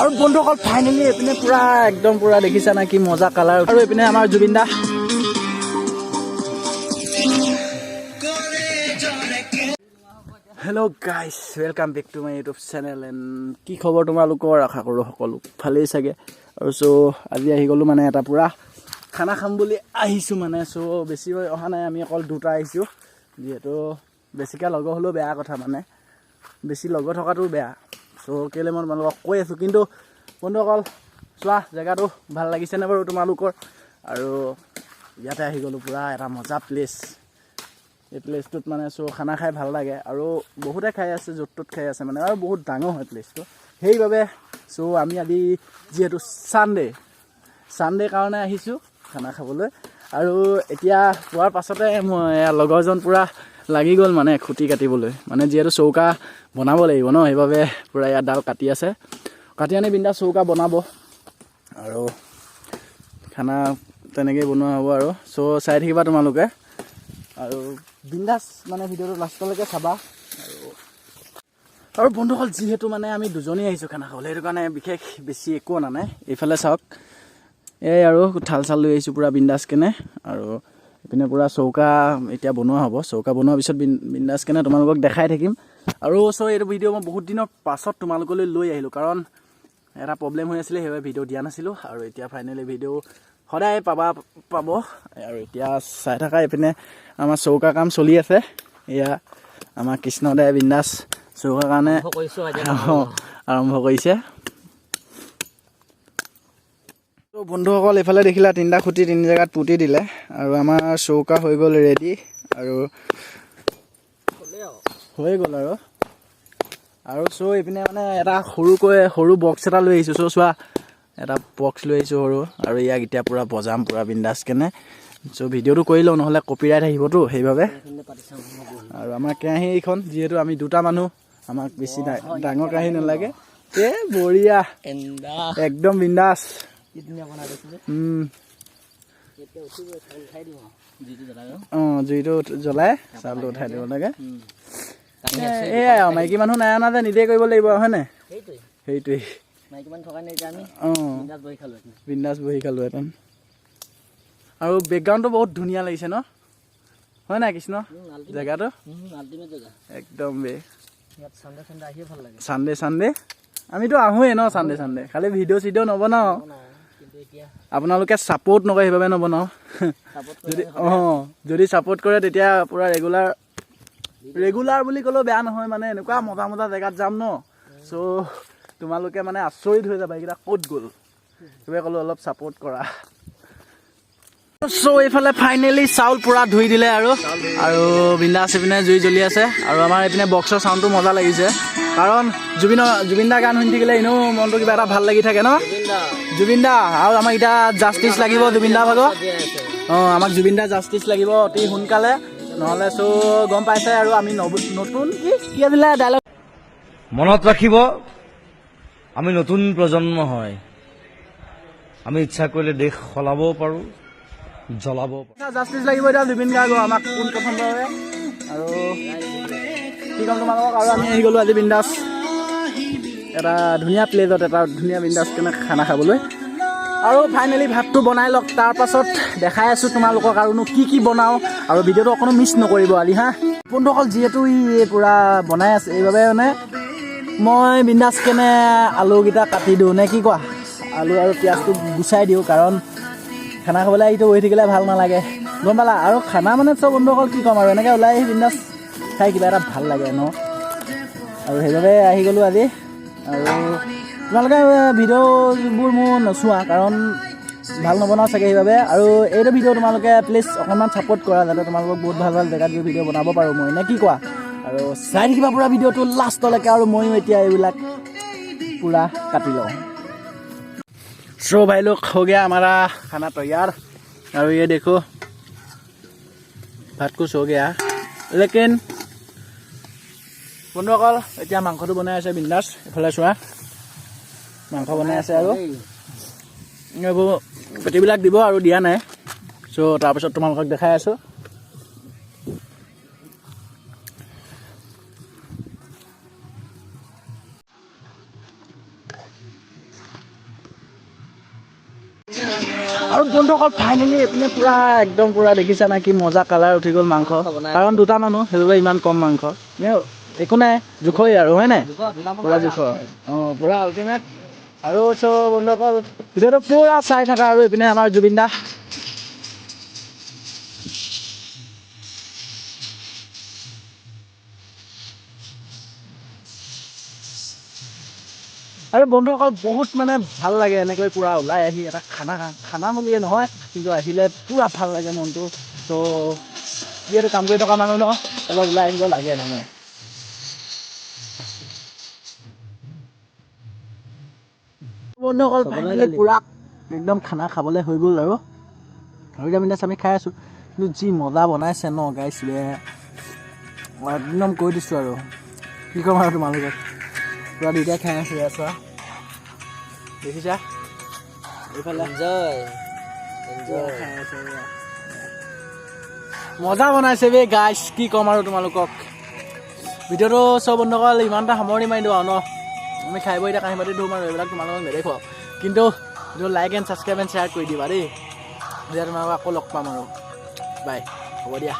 আৰু বন্ধুসকল ফাইনেলি এইপিনে পুৰা একদম পুৰা দেখিছা না কি মজা কালাৰ আৰু এইপিনে আমাৰ Zubeen da. Hello' guys welcome back to my YouTube channel and কি খবৰ তোমালোকৰ? আশা কৰোঁ সকলো ভালেই চাগে। আৰু চ' আজি আহি গ'লোঁ মানে এটা পূৰা খানা খাম বুলি আহিছোঁ মানে। চ' বেছি অহা নাই আমি অকল দুটা আহিছোঁ। যিহেতু বেছিকৈ লগৰ হ'লেও বেয়া কথা মানে। বেছি লগৰ থকাটো বেয়া। চ' কেলৈ মই তোমালোকক কৈ আছোঁ কিন্তু বন্ধুসকল চোৱা জেগাটো ভাল লাগিছেনে বাৰু তোমালোকৰ? আৰু ইয়াতে আহি গ'লোঁ পূৰা এটা মজা প্লেচ এই প্লেচটোত মানে চ' খানা খাই ভাল লাগে। আৰু বহুতে খাই আছে য'ত ত'ত খাই আছে মানে আৰু বহুত ডাঙৰ হয় প্লেচটো সেইবাবে চ' আমি আজি যিহেতু ছানডে ছানডে কাৰণে আহিছোঁ খানা খাবলৈ। আৰু এতিয়া পোৱাৰ পাছতে মই লগৰজন পূৰা লাগি গ'ল মানে খুঁটি কাটিবলৈ। মানে যিহেতু চৌকা বনাব লাগিব ন সেইবাবে পূৰা ইয়াত ডাল কাটি আছে। কাটি আনি বিন্দা চৌকা বনাব। আৰু খানা তেনেকেই বনোৱা হ'ব আৰু। চ' চাই থাকিবা তোমালোকে। আৰু বিন্দাছ মানে ভিডিঅ'টো লাষ্টলৈকে চাবা। আৰু আৰু বন্ধুসকল যিহেতু মানে আমি দুজনেই আহিছোঁ খানা খাবলৈ সেইটো কাৰণে বিশেষ বেছি একো অনা নাই। এইফালে চাওক। এই আৰু থাল চাল লৈ আহিছোঁ পূৰা বিন্দাছ কেনে। আৰু এইপিনে পূৰা চৌকা এতিয়া বনোৱা হ'ব। চৌকা বনোৱাৰ পিছত বিন বিন্দাছ কেনে তোমালোকক দেখাই থাকিম। আৰু চ' এইটো ভিডিঅ' মই বহুত দিনৰ পাছত তোমালোকলৈ লৈ আহিলোঁ কাৰণ এটা প্ৰব্লেম হৈ আছিলে সেইবাবে ভিডিঅ' দিয়া নাছিলোঁ। আৰু এতিয়া ফাইনেলি ভিডিঅ' সদায় পাবা পাব। আৰু এতিয়া চাই থাকা এইপিনে আমাৰ চৌকা কাম চলি আছে। এয়া আমাৰ কৃষ্ণদাই বিন্দাছ চৌকাৰ কাৰণে আৰম্ভ কৰিছে। ত' বন্ধুসকল এইফালে দেখিলা তিনিটা খুঁটি তিনি জেগাত পুতি দিলে আৰু আমাৰ চৌকা হৈ গ'ল ৰেডি আৰু হৈ গ'ল আৰু। আৰু চ' এইপিনে মানে এটা সৰুকৈ সৰু বক্স এটা লৈ আহিছোঁ। চ' চোৱা এটা বক্স লৈ আহিছোঁ সৰু আৰু ইয়াক এতিয়া পূৰা বজাম পূৰা বিন্দাছ কেনে। চ' ভিডিঅ'টো কৰি লওঁ নহ'লে কপিৰাইট আহিবতো সেইবাবে। আৰু আমাৰ কেৰাহী এইখন যিহেতু আমি দুটা মানুহ আমাক বেছি ডাঙৰ কেৰাহী নালাগে। এ বঢ়িয়া। একদম বিন্দাছ। অঁ। জুইটো জ্বলাই চাউলটো উঠাই দিব লাগে। এ- এয়াই আৰু মাইকী মানুহ নাই অনা যে নিজে কৰিব লাগিব আৰু হয়নে সেইটোৱেই অঁ। বিন্দাছ বহি খালোহেঁতেন আৰু বেকগ্ৰাউণ্ডটো বহুত ধুনীয়া লাগিছে ন? হয় নাই কৃষ্ণ? জেগাটো? একদম বে। চানডে চানডে আমিতো আহোঁৱেই ন চানডে চানডে খালি ভিডিঅ' চিডিঅ' নবনাওঁ। আপোনালোকে ছাপৰ্ট নকৰে সেইবাবে নবনাওঁ। যদি অঁ যদি ছাপৰ্ট কৰে তেতিয়া পূৰা ৰেগুলাৰ ৰেগুলাৰ বুলি ক'লেও বেয়া নহয় মানে এনেকুৱা মজা মজা জেগাত যাম ন। চ' তোমালোকে মানে আচৰিত হৈ যাবা এইকেইটা ক'ত গ'ল? সেইবাবে ক'লোঁ অলপ ছাপৰ্ট কৰা। চ' এইফালে ফাইনেলি চাউল পূৰা ধুই দিলে আৰু। আৰু বিন্দাছ এইপিনে জুই জ্বলি আছে। আৰু আমাৰ এইপিনে বক্সৰ চাউণ্ডটো মজা লাগিছে। কাৰণ, জুবিনৰ, জুবিন দাৰ গান শুনি থাকিলে এনেও মনটো কিবা এটা ভালো লাগি থাকে ন? জুবিন দা, আৰু আমাক এতিয়া জাষ্টিচ লাগিব জুবিন দা ভাগৰ। অঁ, আমাক জুবিন দা জাষ্টিচ লাগিব অতি সোনকালে। নহ'লে চ' গম পাইছে আৰু আমি নতুন কি আছিলে ডাইলগ মনত ৰাখিব, আমি নতুন প্ৰজন্ম হয়। আমি ইচ্ছা কৰিলে দেশ সলাবও পাৰোঁ। জ্বলাবও পাৰোঁ জাষ্টিচ লাগিব এতিয়া, জুবিন গাৰ্গৰ আমাক কোন হয় আৰু কি ক'ম তোমালোকক? আৰু আমি আহি গ'লোঁ আজি বিন্দাছ। এটা ধুনীয়া প্লেটত এটা ধুনীয়া বিন্দাছ কেনে খানা খাবলৈ। আৰু ফাইনেলি ভাতটো বনাই লওক। তাৰ পাছত দেখাই আছোঁ তোমালোকক আৰুনো কি কি বনাওঁ। আৰু ভিডিঅ'টো অকণো মিছ নকৰিব আজি হা? বন্ধুসকল, যিহেতু ই পূৰা বনাই আছে, এইবাবে মানে মই বিন্দাছ কেনে আলুকেইটা কাটি দিওঁ। নে কি কোৱা? আলু আৰু পিঁয়াজটো গুচাই দিওঁ, কাৰণ খানা খাবলৈ আহিতো বহি থাকিলে ভাল নালাগে। গম পালা? আৰু খানা মানে চব বন্ধুসকল কি ক'ম আৰু? এনেকৈ ওলাই আহি বিন্দাছ খাই কিবা এটা ভাল লাগে ন? আৰু সেইবাবে আহি গ'লোঁ আজি। আৰু তোমালোকে ভিডিঅ'বোৰ মোৰ নোচোৱা কাৰণ ভাল নবনাওঁ চাগে সেইবাবে। আৰু এইটো ভিডিঅ' তোমালোকে প্লিজ অকণমান ছাপৰ্ট কৰা যাতে তোমালোকক বহুত ভাল ভাল জেগাত গৈ ভিডিঅ' বনাব পাৰোঁ মই। নে কি কোৱা? আৰু চাই থাকিবা পূৰা ভিডিঅ'টো লাষ্টলৈকে আৰু ময়ো এতিয়া এইবিলাক পূৰা কাটি লওঁ। सो भाई लोग हो गया हमारा खाना तैयार और ये देखो ভাত কুচ হৈ গয়া লেকিন বন্ধুসকল এতিয়া মাংসটো বনাই আছে বিন্দাছ এইফালে চোৱা মাংস বনাই আছে আৰু এইবোৰ পেটিবিলাক দিব আৰু দিয়া নাই চ' তাৰপিছত তোমালোকক দেখাই আছোঁ আৰু বন্ধুসকল ফাইনেলি এইপিনে পূৰা একদম পূৰা দেখিছা না কি মজা কালাৰ উঠি গ'ল মাংস। কাৰণ দুটা মানুহ সেইবাবে ইমান কম মাংস। একো নাই জোখই আৰু হয় নাই? পূৰা জোখ অঁ পূৰা আল্টিমেট আৰু চ' বন্ধুসকল ভিডিঅ'টো পূৰা চাই থাকা আৰু এইপিনে আমাৰ জুবিন দা। আৰু বন্ধুসকল বহুত মানে ভাল লাগে এনেকৈ পূৰা ওলাই আহি এটা খানা খানা বুলিয়ে নহয় কিন্তু আহিলে পূৰা ভাল লাগে মনটো। ত' যিহেতু কাম কৰি থকা মানুহ ন অলপ ওলাই আহিব লাগে মানে। বন্ধুসকল পূৰা একদম খানা খাবলৈ হৈ গ'ল আৰু। আৰু এতিয়া আমি খাই আছোঁ। কিন্তু যি মজা বনাইছে ন গাইছিলে একদম কৈ দিছোঁ আৰু। কি ক'ম আৰু তোমালোকক? পূৰা দুইটাই খাই আছোঁ চোৱা দেখিছা এইফালে আছে। মজা বনাইছে বে গাইছ কি ক'ম আৰু তোমালোকক? ভিডিঅ'টো চব বন্ধ কৰালে ইমান এটা সামৰণি মাৰি দিওঁ আৰু ন? আমি খাই বৈ এতিয়া কাঁহী বাতি ধুম আৰু এইবিলাক তোমালোকক নেদেখুৱাওঁ। কিন্তু video' like and subscribe and share কৰি দিবা দেই। এতিয়া তোমালোকক আকৌ লগ পাম আৰু। বাই হ'ব দিয়া।